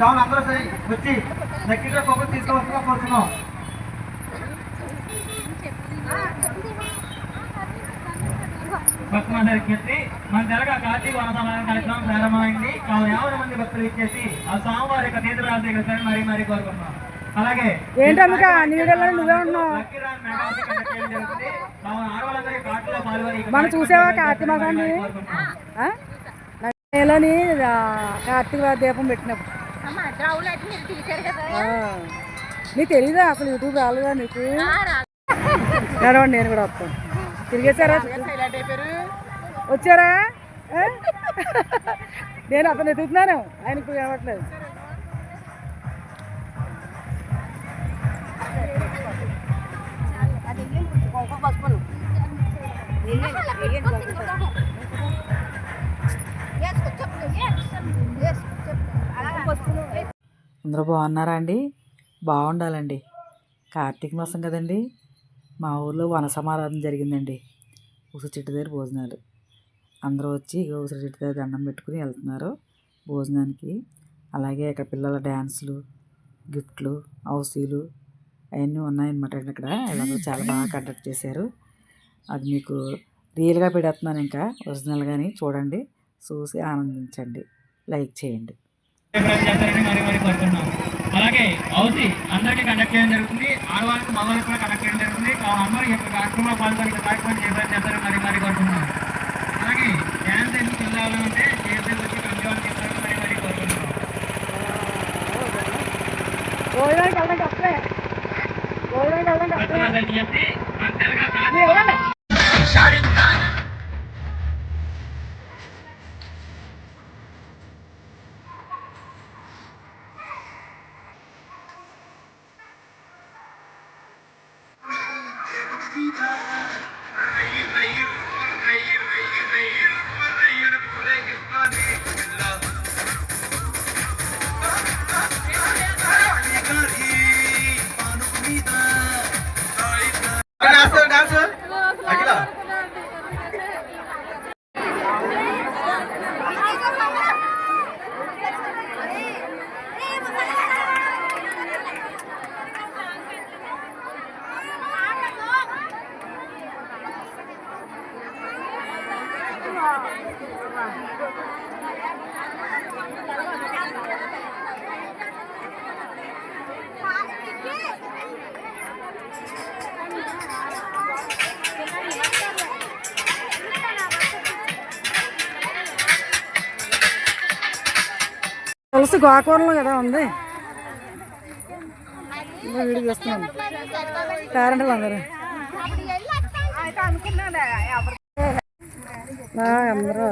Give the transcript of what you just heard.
కావున అందరూ సరే వచ్చి కొబ్బరి తీసుకోవాల్సిన కోరుతున్నాం. చెప్పి మన కార్తీక కార్యక్రమం ప్రారంభమైంది. కావున యాభై మంది భక్తులు ఇచ్చేసి ఆ స్వామివారి యొక్క తీర్థరాజు దగ్గర మరీ మరీ కోరుకుంటున్నాం. అలాగే నువ్వే ఉన్నావు? మనం చూసావా కార్తీక మాసాన్ని? కార్తీక దీపం పెట్టినప్పుడు. నీకు తెలీదా అసలు యూట్యూబ్ రాలేదా నీకు నడవండి నేను కూడా వస్తాను తిరిగేశారా వచ్చారా? నేను అతను ఎదుగుతున్నాను ఆయనకు ఏమట్లేదు అందరూ బాగున్నారా అండి? బాగుండాలండి. కార్తీక మాసం కదండి. మా ఊర్లో వన సమారాధన జరిగిందండి. ఉసిరి చెట్టు దగ్గర భోజనాలు. అందరూ వచ్చి ఇక ఉసిరి చెట్టు దగ్గర దండం పెట్టుకుని వెళ్తున్నారు భోజనానికి. అలాగే ఇక్కడ పిల్లల డ్యాన్సులు గిఫ్ట్లు హౌసీలు అవన్నీ ఉన్నాయన్నమాట అండి ఇక్కడ వీళ్ళందరూ చాలా బాగా కండక్ట్ చేశారు. అది మీకు రియల్గా పెడుతున్నాను ఇంకా. ఒరిజినల్ కానీ చూడండి. చూసి ఆనందించండి. లైక్ చేయండి ప్రయత్నం చేస్తారని మరి మరి కోరుతున్నాం అలాగే హౌసీ అందరికీ కండక్ట్ చేయడం జరుగుతుంది. ఆడవాళ్ళకి మగవాళ్ళకి కూడా కండక్ట్ చేయడం జరుగుతుంది. కావున అందరూ ఈ యొక్క కార్యక్రమంలో పాల్గొని కార్యక్రమం చేశారు చేస్తారని మరి మరి కోరుతున్నాం అలాగే డ్యాన్స్ ఎందుకు వెళ్ళాలంటే చేసి వచ్చి కంటివాళ్ళు చేస్తారని మరి మరి భక్తులందరికీ చెప్పి మన తులసి గోకూరలో కదా ఉంది. వీడియో చేస్తున్నాను పేరెంట్లు అందరూ. అప్పుడు వెళ్ళి అయితే అనుకున్నాను ఆ, అందరూ